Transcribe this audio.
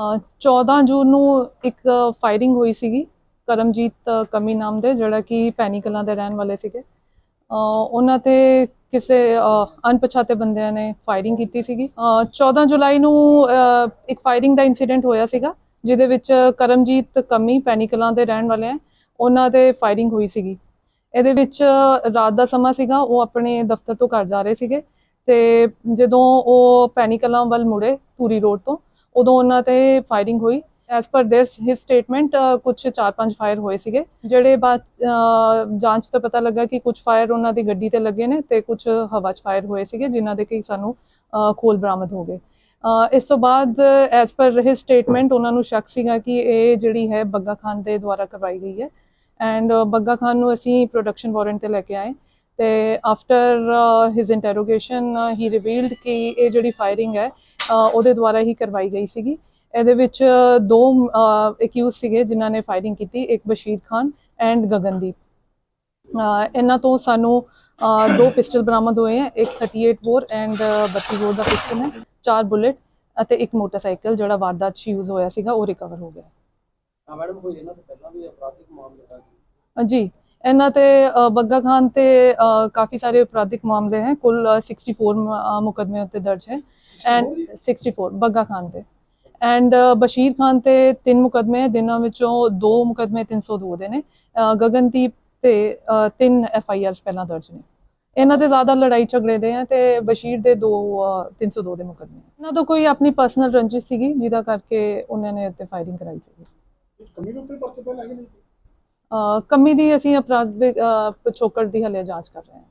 ਅ, 14 ਜੂਨ ਨੂੰ ਇੱਕ ਫਾਇਰਿੰਗ ਹੋਈ ਸੀਗੀ ਕਰਮਜੀਤ ਕਮੀ ਨਾਮ ਦੇ ਜਿਹੜਾ ਕਿ ਪੈਣੀ ਕਲਾਂ ਦੇ ਰਹਿਣ ਵਾਲੇ ਸੀਗੇ। ਉਹਨਾਂ ਤੇ ਕਿਸੇ ਅਣਪਛਾਤੇ ਬੰਦਿਆਂ ਨੇ ਫਾਇਰਿੰਗ ਕੀਤੀ ਸੀਗੀ। ਅ, 14 ਜੁਲਾਈ ਨੂੰ ਇੱਕ ਫਾਇਰਿੰਗ ਦਾ ਇਨਸੀਡੈਂਟ ਹੋਇਆ ਸੀਗਾ ਜਿਹਦੇ ਵਿੱਚ ਕਰਮਜੀਤ ਕਮੀ ਪੈਣੀ ਕਲਾਂ ਦੇ ਰਹਿਣ ਵਾਲੇ ਆ ਉਹਨਾਂ 'ਤੇ ਫਾਇਰਿੰਗ ਹੋਈ ਸੀਗੀ। ਇਹਦੇ ਵਿੱਚ ਰਾਤ ਦਾ ਸਮਾਂ ਸੀਗਾ ਉਹ ਆਪਣੇ ਦਫ਼ਤਰ ਤੋਂ ਘਰ ਜਾ ਰਹੇ ਸੀਗੇ ਤੇ ਜਦੋਂ ਉਹ ਪੈਣੀ ਕਲਾਂ ਵੱਲ ਮੁੜੇ ਪੂਰੀ ਰੋਡ ਤੋਂ ਉਦੋਂ ਉਹਨਾਂ ਤੇ ਫਾਇਰਿੰਗ ਹੋਈ as per their his statement ਕੁਝ 4-5 ਫਾਇਰ ਹੋਏ ਸੀਗੇ ਜਿਹੜੇ ਬਾਅਦ ਅਹ, ਜਾਂਚ ਤੋਂ ਪਤਾ ਲੱਗਾ ਕਿ ਕੁਝ ਫਾਇਰ ਉਹਨਾਂ ਦੀ ਗੱਡੀ ਤੇ ਲੱਗੇ ਨੇ ਤੇ ਕੁਝ ਹਵਾ 'ਚ ਫਾਇਰ ਹੋਏ ਸੀਗੇ ਜਿਨ੍ਹਾਂ ਦੇ ਕਿ ਸਾਨੂੰ ਅਹ, ਖੋਲ ਬਰਾਮਦ ਹੋ ਗਏ ਅਹ, ਇਸ ਤੋਂ ਬਾਅਦ ਐਸ ਪਰ ਹਿਸ ਸਟੇਟਮੈਂਟ ਉਹਨਾਂ ਨੂੰ ਸ਼ੱਕ ਸੀਗਾ ਕਿ ਇਹ ਜਿਹੜੀ ਹੈ ਬੱਗਾ ਖਾਨ ਦੇ ਦੁਆਰਾ ਕਰਵਾਈ ਗਈ ਹੈ ਐਂਡ ਬੱਗਾ ਖਾਨ ਨੂੰ ਅਸੀਂ ਪ੍ਰੋਡਕਸ਼ਨ ਵਾਰੰਟ ਤੇ ਲੈ ਕੇ ਆਏ ਤੇ after his interrogation he revealed ਕਿ ਇਹ ਜਿਹੜੀ ਫਾਇਰਿੰਗ ਹੈ ਅ, ਉਹਦੇ ਦੁਆਰਾ ਹੀ ਕਰਵਾਈ ਗਈ ਸੀਗੀ। ਇਹਦੇ ਵਿੱਚ ਦੋ ਅਕਿਊਜ਼ ਸੀਗੇ ਜਿਨ੍ਹਾਂ ਨੇ ਫਾਇਰਿੰਗ ਕੀਤੀ ਇੱਕ ਬਸ਼ੀਰ ਖਾਨ ਐਂਡ ਗਗਨਦੀਪ। ਇਹਨਾਂ ਤੋਂ ਸਾਨੂੰ ਦੋ ਪਿਸਟਲ ਬਰਾਮਦ ਹੋਏ ਹੈ ਇੱਕ 38 ਬੋਰ ਐਂਡ 32 ਬੋਰ ਦਾ ਪਿਸਟਲ ਹੈ ਚਾਰ ਬੁਲੇਟ ਅਤੇ ਇੱਕ ਮੋਟਰਸਾਈਕਲ ਜਿਹੜਾ ਵਾਰਦਾਤ 'ਚ ਯੂਜ਼ ਹੋਇਆ ਸੀਗਾ ਉਹ ਰਿਕਵਰ ਹੋ ਗਿਆ। ਹਾਂ ਮੈਡਮ ਕੋਈ ਇਹਨਾਂ ਤੋਂ ਪਹਿਲਾਂ ਵੀ ਅਪਰਾਧਿਕ ਮਾਮਲੇ ਦਾ ਜੀ। ਇਹਨਾਂ ਤੇ ਬੱਗਾ ਖਾਨ ਤੇ ਕਾਫੀ ਸਾਰੇ ਅਪਰਾਧਿਕ ਮਾਮਲੇ ਹਨ ਕੁੱਲ ਅ, 64 ਮ- ਅ, ਮੁਕੱਦਮੇ ਉੱਤੇ ਦਰਜ ਹੈ। ਐਂਡ 64 ਬੱਗਾ ਖਾਨ ਤੇ। ਐਂਡ ਬਸ਼ੀਰ ਖਾਨ ਤੇ ਤਿੰਨ ਮੁਕੱਦਮੇ ਜਿਨ੍ਹਾਂ ਵਿੱਚੋਂ ਦੋ ਮੁਕੱਦਮੇ 302 ਦੇ ਨੇ। ਗਗਨਦੀਪ ਤੇ ਤਿੰਨ ਐਫ ਆਈ ਆਰਸ ਪਹਿਲਾਂ ਦਰਜ ਨੇ। ਇਹਨਾਂ ਤੇ ਜ਼ਿਆਦਾ ਲੜਾਈ ਝਗੜੇ ਦੇ ਆ ਤੇ ਬਸ਼ੀਰ ਦੇ ਦੋ ਅ, 302 ਦੇ ਮੁਕੱਦਮੇ। ਇਹਨਾਂ ਤੋਂ ਕੋਈ ਆਪਣੀ ਪਰਸਨਲ ਰੰਜਿਸ਼ ਸੀਗੀ ਜਿਹਦਾ ਕਰਕੇ ਉਹਨਾਂ ਨੇ ਉੱਤੇ ਫਾਇਰਿੰਗ ਕਰਾਈ ਸੀ ਕਮੀ ਦੇ ਉੱਤੇ ਪਰਚੇ ਪਹਿਲਾਂ ਅ, ਕਮੀ ਦੀ ਅਸੀਂ ਅਪਰਾਧ ਪਿਛੋਕੜ ਦੀ ਹਲੇ ਜਾਂਚ ਕਰ ਰਹੇ ਹਾਂ।